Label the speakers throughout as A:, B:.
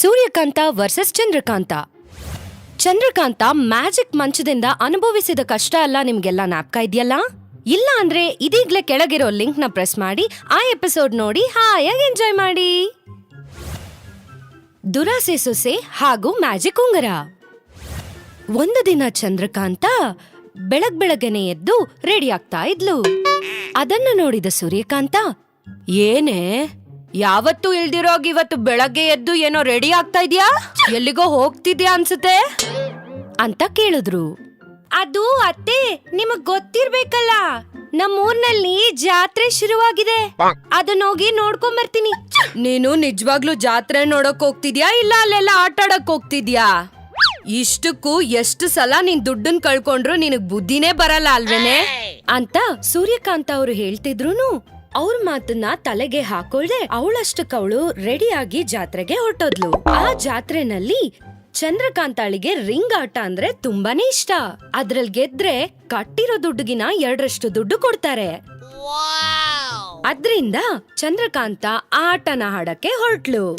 A: Suryakanta versus Chandrakanta. Chandrakanta magic ಮಂಚದಿಂದ ಅನುಭವಿಸಿದ ಕಷ್ಟ ಅಲ್ಲ ನಿಮ್ಗೆಲ್ಲ ಜ್ಞಾಪಕ ಇದೆಯಲ್ಲ? ಇಲ್ಲ ಅಂದ್ರೆ ಇದೀಗ್ಲೇ ಕೆಳಗಿರೋ ಲಿಂಕ್ನ ಪ್ರೆಸ್ ಮಾಡಿ, ಆ ಎಪಿಸೋಡ್ ನೋಡಿ, ಹಾಯಾಗಿ ಎಂಜಾಯ್ ಮಾಡಿ. ದುರಾಸೆ, ಸೊಸೆ ಹಾಗೂ ಮ್ಯಾಜಿಕ್ ಉಂಗರ. ಒಂದು ದಿನ ಚಂದ್ರಕಾಂತ ಬೆಳಗ್ ಬೆಳಗ್ಗೆನೆ ಎದ್ದು ರೆಡಿ ಆಗ್ತಾ ಇದ್ಲು. ಅದನ್ನ ನೋಡಿದ ಸೂರ್ಯಕಾಂತ, ಏನೇ? ಯಾವತ್ತೂ ಇಲ್ದಿರೋಗ್ ಇವತ್ತು ಬೆಳಗ್ಗೆ ಎದ್ದು ಏನೋ ರೆಡಿ ಆಗ್ತಾ ಇದ್ಯಾ? ಎಲ್ಲಿಗೋ ಹೋಗ್ತಿದ್ಯಾ ಅನ್ಸುತ್ತೆ? ಅಂತ ಕೇಳಿದ್ರು. ಅದು ಅತ್ತೆ ನಿಮಗ್ ಗೊತ್ತಿರ್ಬೇಕಲ್ಲ. ನಮ್ಮೂರ್ನಲ್ಲಿ ಜಾತ್ರೆ ಶುರುವಾಗಿದೆ. ಅದನ್ನ ಹೋಗಿ ನೋಡ್ಕೊಂಡ್ ಬರ್ತೀನಿ. ನೀನು ನಿಜವಾಗ್ಲೂ ಜಾತ್ರೆ ನೋಡಕ್ ಹೋಗ್ತಿದ್ಯಾ ಇಲ್ಲ ಅಲ್ಲೆಲ್ಲ ಆಟ ಆಡಕ್ ಹೋಗ್ತಿದ್ಯಾ? ಇಷ್ಟಕ್ಕೂ ಎಷ್ಟು ಸಲ ನೀನ್ ದುಡ್ಡನ್ ಕಳ್ಕೊಂಡ್ರು ನಿನಗ್ ಬುದ್ಧಿನೇ ಬರಲ್ಲ ಅಲ್ವೇನೆ? ಅಂತ ಸೂರ್ಯಕಾಂತ ಅವ್ರು ಹೇಳ್ತಿದ್ರುನು ಅವ್ರ ಮಾತನ್ನ ತಲೆಗೆ ಹಾಕೊಳ್ದೆ ಅವಳಷ್ಟಕ್ಕವಳು ರೆಡಿಯಾಗಿ ಜಾತ್ರೆಗೆ ಹೊರಟೋದ್ಲು. ಆ ಜಾತ್ರೆನಲ್ಲಿ ಚಂದ್ರಕಾಂತಾಳಿಗೆ ರಿಂಗ್ ಆಟ ಅಂದ್ರೆ ತುಂಬಾನೇ ಇಷ್ಟ. ಅದ್ರಲ್ಲಿ ಗೆದ್ರೆ ಕಟ್ಟಿರೋ ದುಡ್ಡುಗಿನ ಎರಡರಷ್ಟು ದುಡ್ಡು ಕೊಡ್ತಾರೆ. ಅದ್ರಿಂದ ಚಂದ್ರಕಾಂತ ಆಟನ ಹಾಡಕ್ಕೆ ಹೊರಟ್ಲು.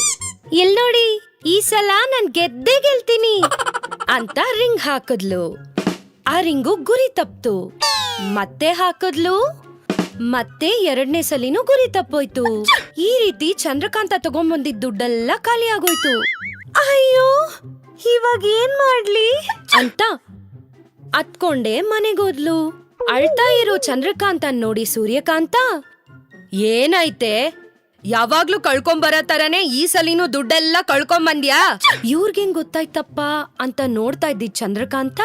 A: ಇಲ್ ನೋಡಿ, ಈ ಸಲ ನಾನ್ ಗೆದ್ದೇ ಗೆಲ್ತೀನಿ ಅಂತ ರಿಂಗ್ ಹಾಕದ್ಲು. ಆ ರಿಂಗು ಗುರಿ ತಪ್ತು. ಮತ್ತೆ ಹಾಕದ್ಲು? ಮತ್ತೆ ಎರಡನೇ ಸಲಿನೂ ಗುರಿ ತಪ್ಪೋಯ್ತು. ಈ ರೀತಿ ಚಂದ್ರಕಾಂತ ತಗೊಂಬಂದಿದ್ ದುಡ್ಡೆಲ್ಲ ಖಾಲಿ ಆಗೋಯ್ತು. ಅಯ್ಯೋ ಇವಾಗ ಏನ್ ಮಾಡ್ಲಿ? ಅಂತ ಅತ್ಕೊಂಡೆ ಮನೆಗೋದ್ಲು ಅಳ್ತಾ ಇರೋ ಚಂದ್ರಕಾಂತ ನೋಡಿ ಸೂರ್ಯಕಾಂತ ಏನಾಯ್ತೆ? ಯಾವಾಗ್ಲೂ ಕಳ್ಕೊಂಬರೋ ತರನೇ ಈ ಸಲಿನೂ ದುಡ್ಡೆಲ್ಲ ಕಳ್ಕೊಂಬಂದ್ಯಾ? ಇವ್ರಿಗೆ ಗೊತ್ತಾಯ್ತಪ್ಪ? ಅಂತ ನೋಡ್ತಾ ಇದ್ದಿದ್ ಚಂದ್ರಕಾಂತ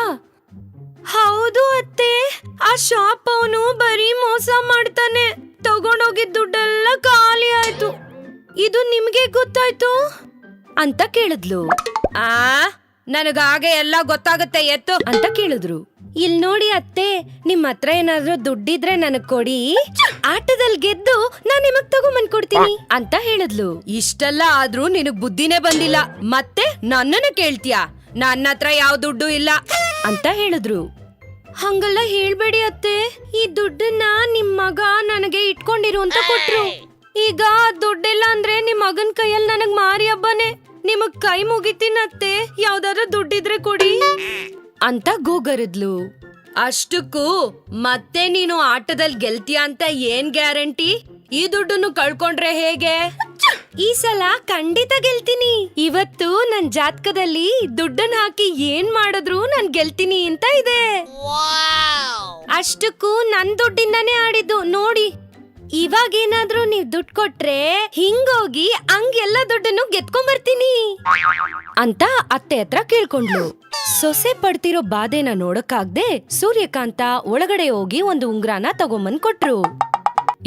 A: ಹೌದು ಅತ್ತೆ. ಆ ಶಾಪ್ ಅವನು ಬರೀ ಮೋಸ ಮಾಡ್ತಾನೆ. ತಗೊಂಡೋಗಿದ್ ದುಡ್ಡೆಲ್ಲ ಖಾಲಿ ಆಯ್ತು. ಇದು ನಿಮ್ಗೆ ಗೊತ್ತಾಯ್ತು? ಅಂತ ಕೇಳಿದ್ಲು. ಆ ನನಗಾಗೆ ಎಲ್ಲ ಗೊತ್ತಾಗುತ್ತೆ ಎತ್ತು. ಅಂತ ಕೇಳಿದ್ರು. ಇಲ್ ನೋಡಿ ಅತ್ತೆ ನಿಮ್ ಹತ್ರ ಏನಾದ್ರೂ ದುಡ್ಡಿದ್ರೆ ನನಗ್ ಕೊಡಿ. ಆಟದಲ್ಲಿ ಗೆದ್ದು ನಾನ್ ನಿಮಗ್ ತಗೊಂಬಂದ್ ಕೊಡ್ತೀನಿ. ಅಂತ ಹೇಳಿದ್ಲು. ಇಷ್ಟೆಲ್ಲ ಆದ್ರೂ ನಿನಗ್ ಬುದ್ಧಿನೇ ಬಂದಿಲ್ಲ. ಮತ್ತೆ ನನ್ನನ್ನು ಕೇಳ್ತೀಯಾ? ನನ್ನ ಹತ್ರ ಯಾವ ದುಡ್ಡು ಇಲ್ಲ. ಅಂತ ಹೇಳಿದ್ರು. ಹಂಗೆಲ್ಲ ಹೇಳ್ಬೇಡಿ ಅತ್ತೆ. ಈ ದುಡ್ಡನ್ನ ನಿಮ್ ಮಗ ನನಗೆ ಇಟ್ಕೊಂಡಿರು ಅಂತ ಕೊಟ್ರು. ಈಗ ದುಡ್ಡೆಲ್ಲ ಅಂದ್ರೆ ನಿಮ್ ಮಗನ್ ಕೈಯಲ್ಲಿ ನನಗ್ ಮಾರಿ ಹಬ್ಬನೆ. ನಿಮಗ್ ಕೈ ಮುಗಿತೀನತ್ತೆ ಯಾವ್ದಾದ್ರು ದುಡ್ಡಿದ್ರೆ ಕೊಡಿ. ಅಂತ ಗೋಗರದ್ಲು. ಅಷ್ಟಕ್ಕೂ ಮತ್ತೆ ನೀನು ಆಟದಲ್ಲಿ ಗೆಲ್ತೀಯ ಅಂತ ಏನ್ ಗ್ಯಾರಂಟಿ? ಈ ದುಡ್ಡನ್ನು ಕಳ್ಕೊಂಡ್ರೆ ಹೇಗೆ? ಈ ಸಲ ಖಂಡಿತ ಗೆಲ್ತೀನಿ. ಇವತ್ತು ನನ್ ಜಾತಕದಲ್ಲಿ ದುಡ್ಡನ್ನ ಹಾಕಿ ಏನ್ ಮಾಡಿದ್ರು ನಾನ್ ಗೆಲ್ತೀನಿ ಅಂತ ಇದೆ. ಅಷ್ಟಕ್ಕೂ ನನ್ ದುಡ್ಡಿಂದಾನೇ ಆಡಿದ್ದು. ನೋಡಿ ಇವಾಗ ಏನಾದ್ರೂ ನೀವ್ ದುಡ್ಡು ಕೊಟ್ರೆ ಹಿಂಗೋಗಿ ಹಂಗೆಲ್ಲ ದುಡ್ಡನ್ನು ಗೆದ್ಕೊಂಡ್ ಬರ್ತೀನಿ ಅಂತ ಅತ್ತೆ ಹತ್ರ ಕೇಳ್ಕೊಂಡ್ಲು ಸೊಸೆ ಪಡ್ತಿರೋ ಬಾಧೆನ ನೋಡಕ್ಕಾಗ್ದೆ ಸೂರ್ಯಕಾಂತ ಒಳಗಡೆ ಹೋಗಿ ಒಂದು ಉಂಗ್ರಾನ ತಗೊಂಬಂದ್ ಕೊಟ್ರು.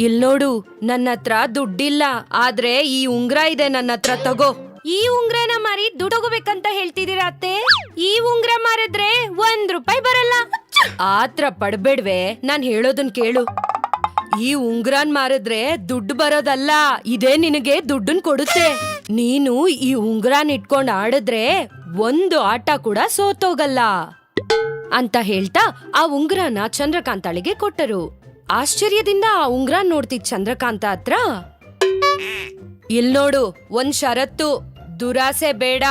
A: ಇಲ್ ನೋಡು, ನನ್ನ ಹತ್ರ ದುಡ್ಡಿಲ್ಲ, ಆದ್ರೆ ಈ ಉಂಗ್ರ ಇದೆ ನನ್ನ ಹತ್ರ, ತಗೋ. ಈ ಉಂಗ್ರನ ಮಾರಿ ದುಡ್ಡು ಹೇಳ್ತಿದ್ದೀರಾ ಹೇಳ್ತಿದೀರಾ ಅತ್ತೆ? ಈ ಉಂಗ್ರ ಮಾರಿದ್ರೆ ಒಂದ್ ರೂಪಾಯಿ ಬರಲ್ಲ. ಆತ್ರ ಪಡ್ಬೇಡ್ವೆ, ನಾನ್ ಹೇಳೋದನ್ ಕೇಳು. ಈ ಉಂಗ್ರನ್ ಮಾರಿದ್ರೆ ದುಡ್ಡು ಬರೋದಲ್ಲ, ಇದೇ ನಿನಗೆ ದುಡ್ಡನ್ ಕೊಡುತ್ತೆ. ನೀನು ಈ ಉಂಗ್ರನ್ ಇಟ್ಕೊಂಡ್ ಆಡಿದ್ರೆ ಒಂದು ಆಟ ಕೂಡ ಸೋತೋಗಲ್ಲ. ಅಂತ ಹೇಳ್ತಾ ಆ ಉಂಗ್ರನ ಚಂದ್ರಕಾಂತಾಳಿಗೆ ಕೊಟ್ಟರು. ಆಶ್ಚರ್ಯದಿಂದ ಆ ಉಂಗ್ರ ನೋಡ್ತಿದ್ ಚಂದ್ರಕಾಂತ ಹತ್ರ? ಇಲ್ ನೋಡು, ಒಂದ್ ಷರತ್ತು. ದುರಾಸೆ ಬೇಡ.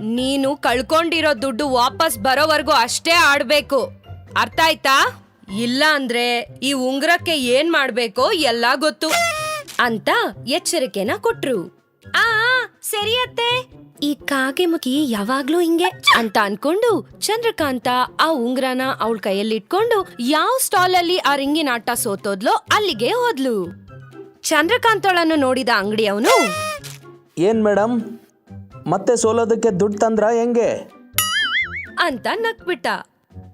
A: ನೀನು ಕಳ್ಕೊಂಡಿರೋ ದುಡ್ಡು ವಾಪಸ್ ಬರೋವರೆಗೂ ಅಷ್ಟೇ ಆಡ್ಬೇಕು. ಅರ್ಥ ಆಯ್ತಾ ಇಲ್ಲ ಅಂದ್ರೆ ಈ ಉಂಗ್ರಕ್ಕೆ ಏನ್ ಮಾಡ್ಬೇಕೋ ಎಲ್ಲ ಗೊತ್ತು. ಅಂತ ಎಚ್ಚರಿಕೆನ ಕೊಟ್ರು. ಆ. ಸರಿ ಅತ್ತೆ ಈ ಕಾಗೆ ಮುಖಿ ಯಾವಾಗ್ಲೂ ಹಿಂಗೆ. ಅಂತ ಅನ್ಕೊಂಡು ಚಂದ್ರಕಾಂತ ಆ ಉಂಗ್ರನ ಅವಳ ಕೈಯಲ್ಲಿ ಇಟ್ಕೊಂಡು ಯಾವ ಸ್ಟಾಲ್ ಅಲ್ಲಿ ಆ ರಿಂಗಿನ ಆಟ ಸೋತೋದ್ಲೋ ಅಲ್ಲಿಗೆ ಹೋದ್ಲು. ಚಂದ್ರಕಾಂತಳನ್ನು ನೋಡಿದ ಅಂಗಡಿಯವನು
B: ಏನ್ ಮೇಡಮ್ ಮತ್ತೆ ಸೋಲೋದಕ್ಕೆ ದುಡ್ಡು ತಂದ್ರ ಹೆಂಗೆ?
A: ಅಂತ ನಕ್ಬಿಟ್ಟ.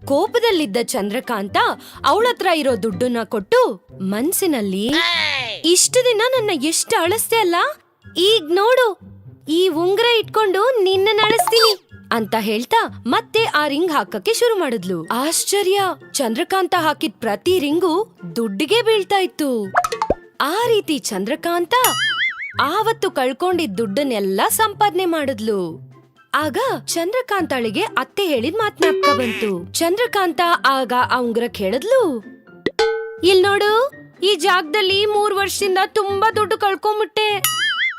A: ಕೋಪದಲ್ಲಿದ್ದ ಚಂದ್ರಕಾಂತ ಅವಳತ್ರ ಇರೋ ದುಡ್ಡನ್ನ ಕೊಟ್ಟು ಮನ್ಸಿನಲ್ಲಿ ಇಷ್ಟು ದಿನ ನನ್ನ ಎಷ್ಟು ಅಳಸ್ತೆ ಅಲ್ಲ? ಈಗ ನೋಡು, ಈ ಉಂಗ್ರ ಇಟ್ಕೊಂಡು ನಿನ್ನ ನಡೆಸ್ತೀನಿ ಅಂತ ಹೇಳ್ತಾ ಮತ್ತೆ ಆ ರಿಂಗ್ ಹಾಕಕ್ಕೆ ಶುರು ಮಾಡಿದ್ಲು. ಆಶ್ಚರ್ಯ, ಚಂದ್ರಕಾಂತ ಹಾಕಿದ ಪ್ರತಿ ರಿಂಗು ದುಡ್ಡಿಗೆ ಬೀಳ್ತಾ ಇತ್ತು. ಆ ರೀತಿ ಚಂದ್ರಕಾಂತ ಆವತ್ತು ಕಳ್ಕೊಂಡಿದ್ ದುಡ್ಡನ್ನೆಲ್ಲ ಸಂಪಾದನೆ ಮಾಡಿದ್ಲು. ಆಗ ಚಂದ್ರಕಾಂತಳಿಗೆ ಅತ್ತೆ ಹೇಳಿದ್ ಮಾತನಾಡ್ತಾ ಬಂತು. ಚಂದ್ರಕಾಂತ ಆಗ ಆ ಉಂಗ್ರ ಕೇಳಿದ್ಲು. ಇಲ್ ನೋಡು, ಈ ಜಾಗದಲ್ಲಿ ಮೂರ್ ವರ್ಷದಿಂದ ತುಂಬಾ ದುಡ್ಡು ಕಳ್ಕೊಂಬಿಟ್ಟೆ.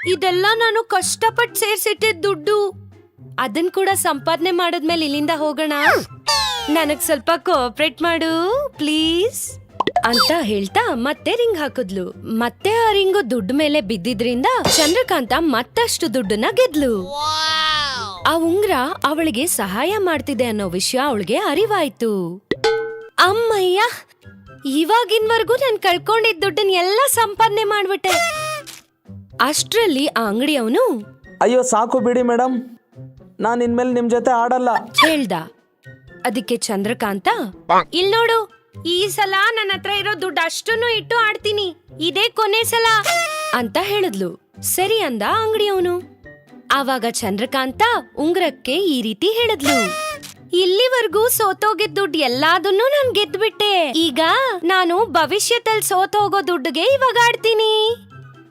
A: ಇದೆಲ್ಲ ನಾನು ಕಷ್ಟಪಟ್ಟು ಸೇರ್ಸಿಟ್ಟಿದ್ ದುಡ್ಡು. ಅದನ್ ಕೂಡ ಸಂಪಾದನೆ ಮಾಡದ್ಮೇಲೆ ಇಲ್ಲಿಂದ ಹೋಗೋಣ. ನನಗ್ ಸ್ವಲ್ಪ ಕೋಆಪರೇಟ್ ಮಾಡು, ಪ್ಲೀಸ್. ಅಂತ ಹೇಳ್ತಾ ಮತ್ತೆ ರಿಂಗ್ ಹಾಕಿದ್ಲು. ಮತ್ತೆ ಆ ರಿಂಗು ದುಡ್ಡು ಮೇಲೆ ಬಿದ್ದಿದ್ರಿಂದ ಚಂದ್ರಕಾಂತ ಮತ್ತಷ್ಟು ದುಡ್ಡನ್ನ ಗೆದ್ಲು. ಆ ಉಂಗ್ರ ಅವಳಿಗೆ ಸಹಾಯ ಮಾಡ್ತಿದೆ ಅನ್ನೋ ವಿಷಯ ಅವಳಿಗೆ ಅರಿವಾಯ್ತು. ಅಮ್ಮಯ್ಯ, ಇವಾಗಿನ್ವರ್ಗೂ ನಾನು ಕಳ್ಕೊಂಡಿದ್ದ ದುಡ್ಡನ್ನ ಎಲ್ಲ ಸಂಪಾದನೆ ಮಾಡ್ಬಿಟ್ಟೆ. ಅಷ್ಟ್ರಲ್ಲಿ ಆ ಅಂಗಡಿಯವನು
B: ಅಯ್ಯೋ ಸಾಕು ಬಿಡಿ ಮೇಡಮ್ ನಾನು ಇನ್ಮೇಲೆ ನಿಮ್ಮ ಜೊತೆ ಆಡಲ್ಲ.
A: ಹೇಳ್ದ. ಅದಕ್ಕೆ ಚಂದ್ರಕಾಂತ ಇಲ್ ನೋಡು ಈ ಸಲ ನನ್ನ ಹತ್ರ ಇರೋ ದುಡ್ಡು ಅಷ್ಟನ್ನು ಇಟ್ಟು ಆಡ್ತೀನಿ. ಇದೇ ಕೊನೆ ಸಲ ಅಂತ ಹೇಳಿದ್ಲು. ಸರಿ ಅಂದ ಅಂಗಡಿಯವನು ಆವಾಗ ಚಂದ್ರಕಾಂತ ಉಂಗ್ರಕ್ಕೆ ಈ ರೀತಿ ಹೇಳಿದ್ಲು. ಇಲ್ಲಿವರೆಗೂ ಸೋತೋಗಿದ್ ದುಡ್ಡು ಎಲ್ಲಾದನ್ನು ನಾನ್ ಗೆದ್ಬಿಟ್ಟೆ. ಈಗ ನಾನು ಭವಿಷ್ಯದಲ್ಲಿ ಸೋತೋಗೋ ದುಡ್ಡುಗೆ ಇವಾಗ ಆಡ್ತೀನಿ.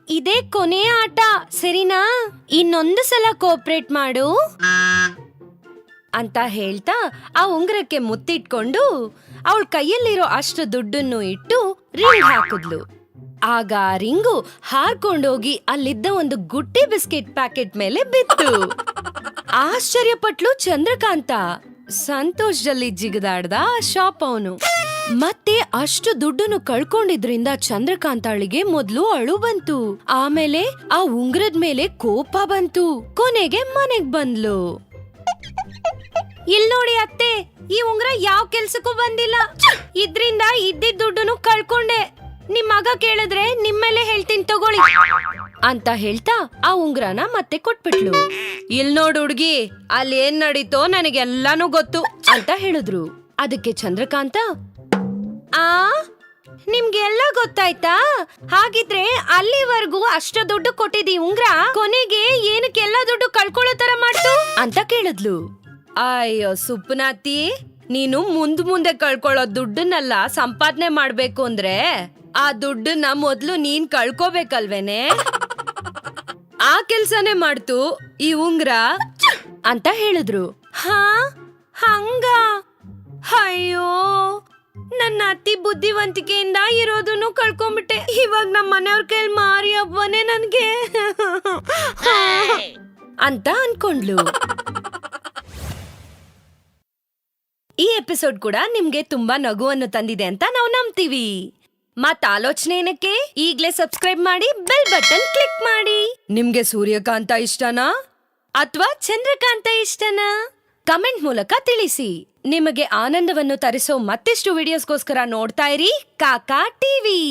A: ಇದೇ ಕೊನೆಯ ಆಟ, ಸರಿನಾ? ಇನ್ನೊಂದು ಸಲ ಕೋಆಪರೇಟ್ ಮಾಡು. ಅಂತ ಹೇಳ್ತಾ ಆ ಉಂಗ್ರಕ್ಕೆ ಮುತ್ತಿಟ್ಕೊಂಡು ಅವಳ ಕೈಯಲ್ಲಿರೋ ಅಷ್ಟು ದುಡ್ಡನ್ನು ಇಟ್ಟು ರಿಂಗ್ ಹಾಕಿದ್ಲು. ಆಗ ಆ ರಿಂಗು ಹಾರ್ಕೊಂಡೋಗಿ ಅಲ್ಲಿದ್ದ ಒಂದು ಗುಟ್ಟಿ ಬಿಸ್ಕೆಟ್ ಪ್ಯಾಕೆಟ್ ಮೇಲೆ ಬಿತ್ತು. ಆಶ್ಚರ್ಯಪಟ್ಲು ಚಂದ್ರಕಾಂತ. ಸಂತೋಷದಲ್ಲಿ ಜಿಗಿದಾಡ್ದ ಶಾಪ್ ಅವನು. ಮತ್ತೆ ಅಷ್ಟು ದುಡ್ಡನ್ನು ಕಳ್ಕೊಂಡಿದ್ರಿಂದ ಚಂದ್ರಕಾಂತಾಳಿಗೆ ಮೊದ್ಲು ಅಳು ಬಂತು. ಆಮೇಲೆ ಆ ಉಂಗ್ರದ ಮೇಲೆ ಕೋಪ ಬಂತು. ಕೊನೆಗೆ ಮನೆಗ್ ಬಂದ್ಲು. ಇಲ್ ನೋಡಿ ಅತ್ತೆ, ಈ ಉಂಗ್ರ ಯಾವ ಕೆಲ್ಸಕ್ಕೂ ಬಂದಿಲ್ಲ. ಇದ್ರಿಂದ ಇದ್ದಿದ್ ದುಡ್ಡನ್ನು ಕಳ್ಕೊಂಡೆ. ನಿಮ್ ಮಗ ಕೇಳಿದ್ರೆ ನಿಮ್ಮೇಲೆ ಹೇಳ್ತೀನಿ ತಗೊಳ್ಳಿ ಅಂತ ಹೇಳ್ತಾ ಆ ಉಂಗ್ರನ ಮತ್ತೆ ಕೊಟ್ಬಿಟ್ಲು. ಇಲ್ ನೋಡು ಹುಡ್ಗಿ, ಅಲ್ಲಿ ಏನ್ ನಡೀತೋ ನನಗೆಲ್ಲಾನು ಗೊತ್ತು ಅಂತ ಹೇಳಿದ್ರು. ಅದಕ್ಕೆ ಚಂದ್ರಕಾಂತ ಆ? ನಿಮ್ಗೆಲ್ಲ ಗೊತ್ತಾಯ್ತಾ? ಹಾಗಿದ್ರೆ ಅಲ್ಲಿವರೆಗೂ ಅಷ್ಟು ದುಡ್ಡು ಕೊಟ್ಟಿದಿ ಉಂಗ್ರ? ಕೊನೆಗೆ ಏನಕ್ಕೆಲ್ಲ ದುಡ್ಡು ಕಳ್ಕೊಳ್ಳೋ ತರ ಮಾಡ್ತು? ಅಂತ ಕೇಳಿದ್ಲು. ಅಯ್ಯೋ ಸುಪ್ನಾತಿ ನೀನು ಮುಂದ್ ಮುಂದೆ ಕಳ್ಕೊಳ್ಳೋ ದುಡ್ಡನ್ನೆಲ್ಲ ಸಂಪಾದನೆ ಮಾಡ್ಬೇಕು ಅಂದ್ರೆ ಆ ದುಡ್ಡನ್ನ ಮೊದ್ಲು ನೀನ್ ಕಳ್ಕೋಬೇಕಲ್ವೇನೆ? ಆ ಕೆಲ್ಸನೇ ಮಾಡ್ತು ಈ ಉಂಗ್ರ? ಅಂತ ಹೇಳಿದ್ರು. ಹಾ? ಹಂಗ? ಅಯ್ಯೋ! ನನ್ನ ಅತಿ ಬುದ್ಧಿವಂತಿಕೆಯಿಂದ ಇರೋದನ್ನು ಕಳ್ಕೊಂಡ್ಬಿಟ್ಟೆ ಇವಾಗ ನಮ್ಮ ಮನೆಯವ್ರ ಕೈಲಿ ಮಾರಿ ಹಬ್ಬನೇ ನನ್ಗೆ. ಅಂತ ಅನ್ಕೊಂಡ್ಲು. ಈ ಎಪಿಸೋಡ್ ಕೂಡ ನಿಮ್ಗೆ ತುಂಬಾ ನಗುವನ್ನು ತಂದಿದೆ ಅಂತ ನಾವು ನಂಬ್ತೀವಿ. ಮತ್ ಆಲೋಚನೆ ಏನಕ್ಕೆ? ಈಗ್ಲೇ ಸಬ್ಸ್ಕ್ರೈಬ್ ಮಾಡಿ, ಬೆಲ್ ಬಟನ್ ಕ್ಲಿಕ್ ಮಾಡಿ. ನಿಮ್ಗೆ ಸೂರ್ಯಕಾಂತ ಇಷ್ಟನಾ? ಅಥವಾ ಚಂದ್ರಕಾಂತ ಇಷ್ಟನಾ? ಕಮೆಂಟ್ ಮೂಲಕ ತಿಳಿಸಿ. ನಿಮಗೆ ಆನಂದವನ್ನು ತರಿಸೋ ಮತ್ತಿಷ್ಟು ವಿಡಿಯೋಸ್ಗೋಸ್ಕರ ನೋಡ್ತಾ ಇರಿ ಕಾಕಾ ಟಿವಿ.